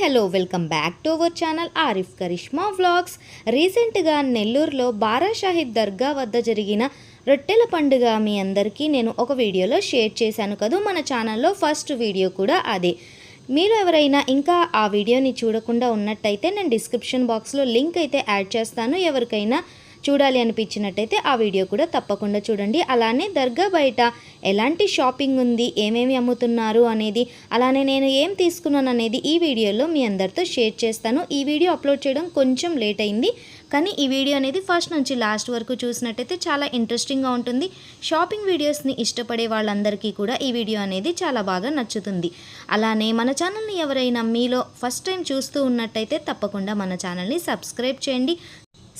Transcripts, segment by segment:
Hello welcome back to our channel Arif Karishma vlogs. రీసెంట్గా నెల్లూరులో బారాషాహిద్ దర్గా వద్ద జరిగిన రొట్టెల పండుగ మీ అందరికీ నేను ఒక వీడియోలో షేర్ చేశాను కదా? మన ఛానల్లో ఫస్ట్ వీడియో కూడా అదే. మీరు ఎవరైనా ఇంకా ఆ వీడియోని చూడకుండా ఉన్నట్టయితే నేను డిస్క్రిప్షన్ బాక్స్లో లింక్ అయితే యాడ్ చేస్తాను. ఎవరికైనా చూడాలి అనిపించినట్టయితే ఆ వీడియో కూడా తప్పకుండా చూడండి. అలానే దర్గా బయట ఎలాంటి షాపింగ్ ఉంది ఏమేమి అమ్ముతున్నారు అనేది అలానే నేను ఏం తీసుకున్నాను అనేది ఈ వీడియోలో మీ అందరితో షేర్ చేస్తాను. ఈ వీడియో అప్లోడ్ చేయడం కొంచెం లేట్ అయింది. కానీ ఈ వీడియో అనేది ఫస్ట్ నుంచి లాస్ట్ వరకు చూసినట్టయితే చాలా ఇంట్రెస్టింగ్గా ఉంటుంది. షాపింగ్ వీడియోస్ని ఇష్టపడే వాళ్ళందరికీ కూడా ఈ వీడియో అనేది చాలా బాగా నచ్చుతుంది. అలానే మన ఛానల్ని ఎవరైనా మీలో ఫస్ట్ టైం చూస్తూ ఉన్నట్టయితే తప్పకుండా మన ఛానల్ని సబ్స్క్రైబ్ చేయండి.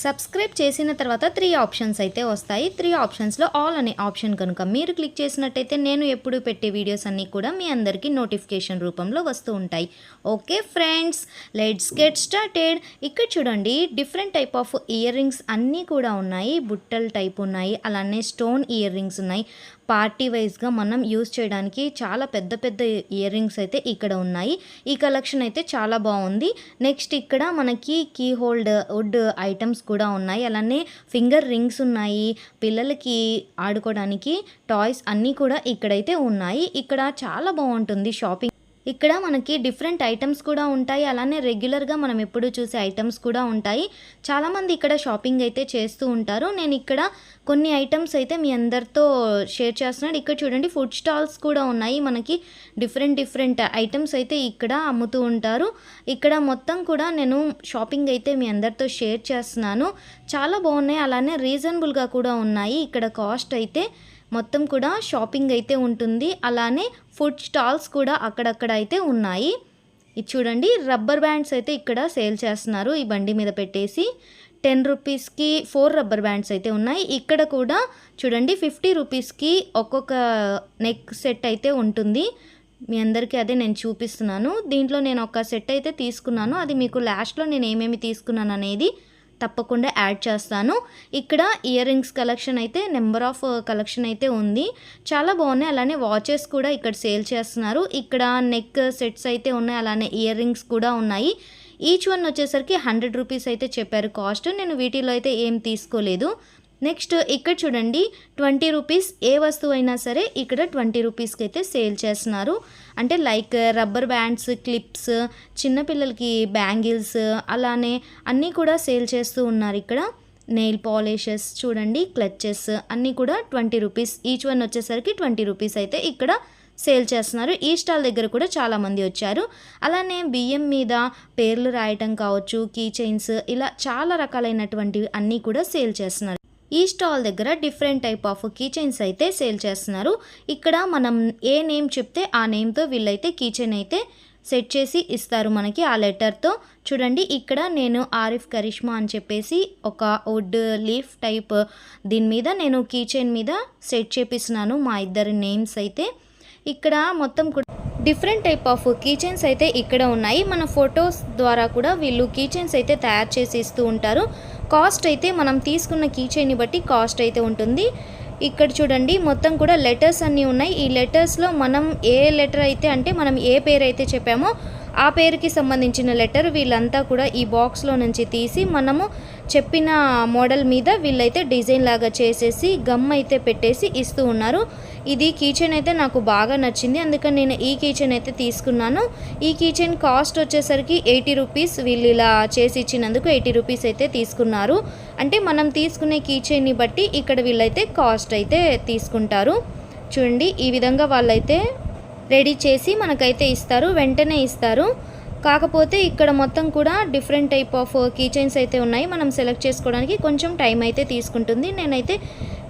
సబ్స్క్రైబ్ చేసిన తర్వాత త్రీ ఆప్షన్స్ అయితే వస్తాయి. త్రీ ఆప్షన్స్లో ఆల్ అనే ఆప్షన్ కనుక మీరు క్లిక్ చేసినట్టయితే నేను ఎప్పుడు పెట్టే వీడియోస్ అన్నీ కూడా మీ అందరికీ నోటిఫికేషన్ రూపంలో వస్తూ ఉంటాయి. Okay friends let's get started ఇక్కడ చూడండి different type of earrings అన్నీ కూడా ఉన్నాయి. బుట్టల్ టైప్ ఉన్నాయి. అలానే స్టోన్ ఇయర్ రింగ్స్ ఉన్నాయి. పార్టీ వైజ్గా మనం యూస్ చేయడానికి చాలా పెద్ద పెద్ద ఇయర్ రింగ్స్ అయితే ఇక్కడ ఉన్నాయి. ఈ కలెక్షన్ అయితే చాలా బాగుంది. నెక్స్ట్ ఇక్కడ మనకి కీ హోల్డ్ వుడ్ ఐటమ్స్ కూడా ఉన్నాయి. అలానే ఫింగర్ రింగ్స్ ఉన్నాయి. పిల్లలకి ఆడుకోవడానికి టాయ్స్ అన్నీ కూడా ఇక్కడైతే ఉన్నాయి. ఇక్కడ చాలా బాగుంటుంది షాపింగ్. ఇక్కడ మనకి డిఫరెంట్ ఐటమ్స్ కూడా ఉంటాయి. అలానే రెగ్యులర్గా మనం ఎప్పుడు చూసే ఐటమ్స్ కూడా ఉంటాయి. చాలామంది ఇక్కడ షాపింగ్ అయితే చేస్తూ ఉంటారు. నేను ఇక్కడ కొన్ని ఐటమ్స్ అయితే మీ అందరితో షేర్ చేస్తున్నాను. ఇక్కడ చూడండి ఫుడ్ స్టాల్స్ కూడా ఉన్నాయి. మనకి డిఫరెంట్ డిఫరెంట్ ఐటమ్స్ అయితే ఇక్కడ అమ్ముతూ ఉంటారు. ఇక్కడ మొత్తం కూడా నేను షాపింగ్ అయితే మీ అందరితో షేర్ చేస్తున్నాను. చాలా బాగున్నాయి. అలానే రీజనబుల్గా కూడా ఉన్నాయి. ఇక్కడ కాస్ట్ అయితే మొత్తం కూడా షాపింగ్ అయితే ఉంటుంది. అలానే ఫుడ్ స్టాల్స్ కూడా అక్కడక్కడ అయితే ఉన్నాయి. ఇది చూడండి రబ్బర్ బ్యాండ్స్ అయితే ఇక్కడ సేల్ చేస్తున్నారు ఈ బండి మీద పెట్టేసి. టెన్ రూపీస్కి ఫోర్ రబ్బర్ బ్యాండ్స్ అయితే ఉన్నాయి. ఇక్కడ కూడా చూడండి ఫిఫ్టీ రూపీస్కి ఒక్కొక్క నెక్ సెట్ అయితే ఉంటుంది. మీ అందరికీ అదే నేను చూపిస్తున్నాను. దీంట్లో నేను ఒక సెట్ అయితే తీసుకున్నాను. అది మీకు లాస్ట్లో నేను ఏమేమి తీసుకున్నాను అనేది తప్పకుండా యాడ్ చేస్తాను. ఇక్కడ ఇయర్ రింగ్స్ కలెక్షన్ అయితే నెంబర్ ఆఫ్ కలెక్షన్ అయితే ఉంది. చాలా బాగున్నాయి. అలానే వాచెస్ కూడా ఇక్కడ సేల్ చేస్తున్నారు. ఇక్కడ నెక్ సెట్స్ అయితే ఉన్నాయి. అలానే ఇయర్ రింగ్స్ కూడా ఉన్నాయి. ఈచ్ వన్ వచ్చేసరికి హండ్రెడ్ రూపీస్ అయితే చెప్పారు కాస్ట్. నేను వీటిలో అయితే ఏం తీసుకోలేదు. నెక్స్ట్ ఇక్కడ చూడండి ట్వంటీ రూపీస్ ఏ వస్తువు అయినా సరే ఇక్కడ ట్వంటీ రూపీస్కి అయితే సేల్ చేస్తున్నారు. అంటే లైక్ రబ్బర్ బ్యాండ్స్ క్లిప్స్ చిన్నపిల్లలకి బ్యాంగిల్స్ అలానే అన్నీ కూడా సేల్ చేస్తూ ఉన్నారు ఇక్కడ. నెయిల్ పాలిషెస్ చూడండి క్లచెస్ అన్నీ కూడా ట్వంటీ రూపీస్. ఈచ్ వన్ వచ్చేసరికి ట్వంటీ రూపీస్ అయితే ఇక్కడ సేల్ చేస్తున్నారు. ఈ స్టాల్ దగ్గర కూడా చాలామంది వచ్చారు. అలానే బియ్యం మీద పేర్లు రాయటం కావచ్చు కీ చైన్స్ ఇలా చాలా రకాలైనటువంటివి అన్నీ కూడా సేల్ చేస్తున్నారు. ఈ స్టాల్ దగ్గర different type of key chains అయితే సేల్ చేస్తున్నారు. ఇక్కడ మనం ఏ నేమ్ చెప్తే ఆ నేమ్తో వీళ్ళైతే కీ చైన్ అయితే సెట్ చేసి ఇస్తారు మనకి ఆ లెటర్తో. చూడండి ఇక్కడ నేను ఆరిఫ్ కరిష్మా అని చెప్పేసి ఒక వుడ్ లీఫ్ టైప్ దీని మీద నేను కీ చైన్ మీద సెట్ చేపిస్తున్నాను మా ఇద్దరి నేమ్స్ అయితే. ఇక్కడ మొత్తం కూడా డిఫరెంట్ టైప్ ఆఫ్ కీచెన్స్ అయితే ఇక్కడ ఉన్నాయి. మన ఫొటోస్ ద్వారా కూడా వీళ్ళు కీచెన్స్ అయితే తయారు చేసి ఇస్తూ ఉంటారు. కాస్ట్ అయితే మనం తీసుకున్న కీచెన్ని బట్టి కాస్ట్ అయితే ఉంటుంది. ఇక్కడ చూడండి మొత్తం కూడా లెటర్స్ అన్నీ ఉన్నాయి. ఈ లెటర్స్లో మనం ఏ లెటర్ అయితే అంటే మనం ఏ పేరు అయితే చెప్పామో ఆ పేరుకి సంబంధించిన లెటర్ వీళ్ళంతా కూడా ఈ బాక్స్లో నుంచి తీసి మనము చెప్పిన మోడల్ మీద వీళ్ళైతే డిజైన్ లాగా చేసేసి గమ్ అయితే పెట్టేసి ఇస్తూ ఉన్నారు. ఇది కీచెన్ అయితే నాకు బాగా నచ్చింది. అందుకని నేను ఈ కీచెన్ అయితే తీసుకున్నాను. ఈ కీచెన్ కాస్ట్ వచ్చేసరికి ఎయిటీ రూపీస్. వీళ్ళు ఇలా చేసి ఇచ్చినందుకు ఎయిటీ రూపీస్ అయితే తీసుకున్నారు. అంటే మనం తీసుకునే కీచెన్ని బట్టి ఇక్కడ వీళ్ళైతే కాస్ట్ అయితే తీసుకుంటారు. చూడండి ఈ విధంగా వాళ్ళైతే రెడీ చేసి మనకైతే ఇస్తారు వెంటనే ఇస్తారు. కాకపోతే ఇక్కడ మొత్తం కూడా డిఫరెంట్ టైప్ ఆఫ్ కీచైన్స్ అయితే ఉన్నాయి. మనం సెలెక్ట్ చేసుకోవడానికి కొంచెం టైం అయితే తీసుకుంటుంది. నేనైతే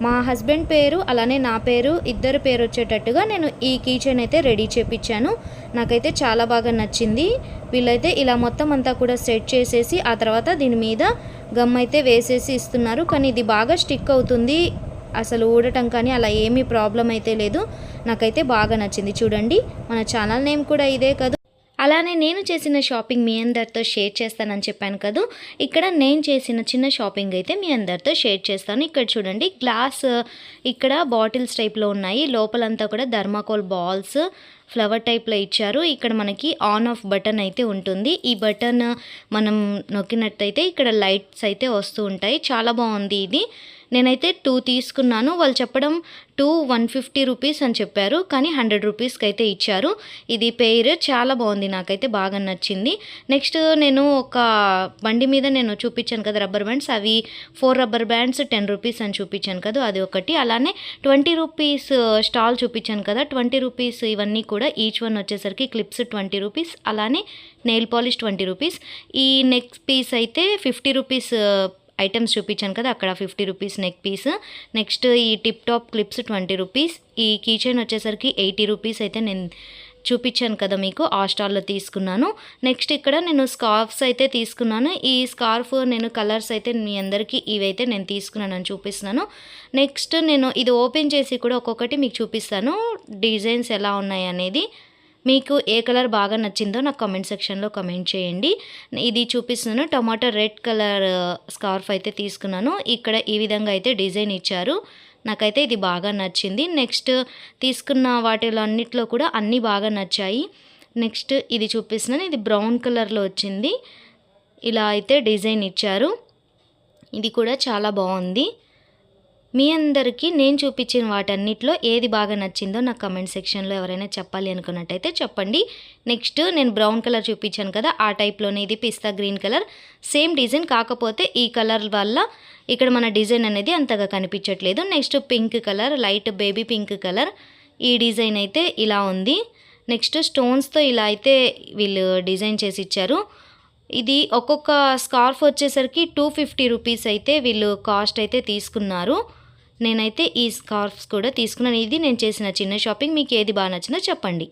మా హస్బెండ్ పేరు అలానే నా పేరు ఇద్దరు పేరు వచ్చేటట్టుగా నేను ఈ కీచైన్ అయితే రెడీ చేపించాను నాకైతే చాలా బాగా నచ్చింది. వీళ్ళైతే ఇలా మొత్తం అంతా కూడా సెట్ చేసేసి ఆ తర్వాత దీని మీద గమ్ అయితే వేసేసి ఇస్తున్నారు. కానీ ఇది బాగా స్టిక్ అవుతుంది. అసలు ఊడటం కానీ అలా ఏమీ ప్రాబ్లం అయితే లేదు. నాకైతే బాగా నచ్చింది. చూడండి మన ఛానల్ నేమ్ కూడా ఇదే కదా. అలానే నేను చేసిన షాపింగ్ మీ అందరితో షేర్ చేస్తానని చెప్పాను కదా. ఇక్కడ నేను చేసిన చిన్న షాపింగ్ అయితే మీ అందరితో షేర్ చేస్తాను. ఇక్కడ చూడండి గ్లాస్ ఇక్కడ బాటిల్స్ టైప్లో ఉన్నాయి. లోపలంతా కూడా ధర్మాకోల్ బాల్స్ ఫ్లవర్ టైప్లో ఇచ్చారు. ఇక్కడ మనకి ఆన్ ఆఫ్ బటన్ అయితే ఉంటుంది. ఈ బటన్ మనం నొక్కినట్టయితే ఇక్కడ లైట్స్ అయితే వస్తూ ఉంటాయి. చాలా బాగుంది ఇది. నేనైతే టూ తీసుకున్నాను. వాళ్ళు చెప్పడం టూ వన్ ఫిఫ్టీ రూపీస్ అని చెప్పారు. కానీ హండ్రెడ్ రూపీస్కి అయితే ఇచ్చారు. ఇది పేరు చాలా బాగుంది. నాకైతే బాగా నచ్చింది. నెక్స్ట్ నేను ఒక బండి మీద నేను చూపించాను కదా రబ్బర్ బ్యాండ్స్. అవి four rubber bands ten rupees అని చూపించాను కదా అది ఒకటి. అలానే ట్వంటీ రూపీస్ స్టాల్ చూపించాను కదా ట్వంటీ రూపీస్ ఇవన్నీ కూడా ఈచ్ వన్ వచ్చేసరికి క్లిప్స్ ట్వంటీ రూపీస్ అలానే నెయిల్ పాలిష్ ట్వంటీ రూపీస్. ఈ నెక్ పీస్ అయితే ఫిఫ్టీ రూపీస్ ఐటమ్స్ చూపించాను కదా అక్కడ fifty rupees neck piece. Next ఈ tip top clips twenty rupees. ఈ కీచైన్ వచ్చేసరికి ఎయిటీ రూపీస్ అయితే నేను చూపించాను కదా మీకు ఆ స్టాల్లో తీసుకున్నాను. నెక్స్ట్ ఇక్కడ నేను స్కార్ఫ్స్ అయితే తీసుకున్నాను. ఈ స్కార్ఫ్ నేను కలర్స్ అయితే మీ అందరికీ ఇవైతే నేను తీసుకున్నానని చూపిస్తున్నాను. నెక్స్ట్ నేను ఇది ఓపెన్ చేసి కూడా ఒక్కొక్కటి మీకు చూపిస్తాను డిజైన్స్ ఎలా ఉన్నాయి అనేది. మీకు ఏ కలర్ బాగా నచ్చిందో నాకు కమెంట్ సెక్షన్లో కమెంట్ చేయండి. ఇది చూపిస్తున్నాను. టమాటో రెడ్ కలర్ స్కార్ఫ్ అయితే తీసుకున్నాను. ఇక్కడ ఈ విధంగా అయితే డిజైన్ ఇచ్చారు. నాకైతే ఇది బాగా నచ్చింది. నెక్స్ట్ తీసుకున్న వాటిలో అన్నిట్లో కూడా అన్నీ బాగా నచ్చాయి. నెక్స్ట్ ఇది చూపిస్తున్నాను. ఇది బ్రౌన్ కలర్లో వచ్చింది. ఇలా అయితే డిజైన్ ఇచ్చారు. ఇది కూడా చాలా బాగుంది. మీ అందరికీ నేను చూపించిన వాటన్నిటిలో ఏది బాగా నచ్చిందో నాకు కమెంట్ సెక్షన్లో ఎవరైనా చెప్పాలి అనుకున్నట్టయితే చెప్పండి. నెక్స్ట్ నేను బ్రౌన్ కలర్ చూపించాను కదా ఆ టైప్లోనే ఇది pista green colour. Same design కాకపోతే ఈ కలర్ వల్ల ఇక్కడ మన డిజైన్ అనేది అంతగా కనిపించట్లేదు. Next pink colour light baby pink colour. ఈ డిజైన్ అయితే ఇలా ఉంది. నెక్స్ట్ స్టోన్స్తో ఇలా అయితే వీళ్ళు డిజైన్ చేసి ఇచ్చారు. ఇది ఒక్కొక్క స్కార్ఫ్ వచ్చేసరికి టూ ఫిఫ్టీ రూపీస్ అయితే వీళ్ళు కాస్ట్ అయితే తీసుకున్నారు. నేనైతే ఈ స్కార్ఫ్స్ కూడా తీసుకున్నాను. ఇది నేను చేసిన చిన్న షాపింగ్. మీకు ఏది బాగా నచ్చిందో చెప్పండి.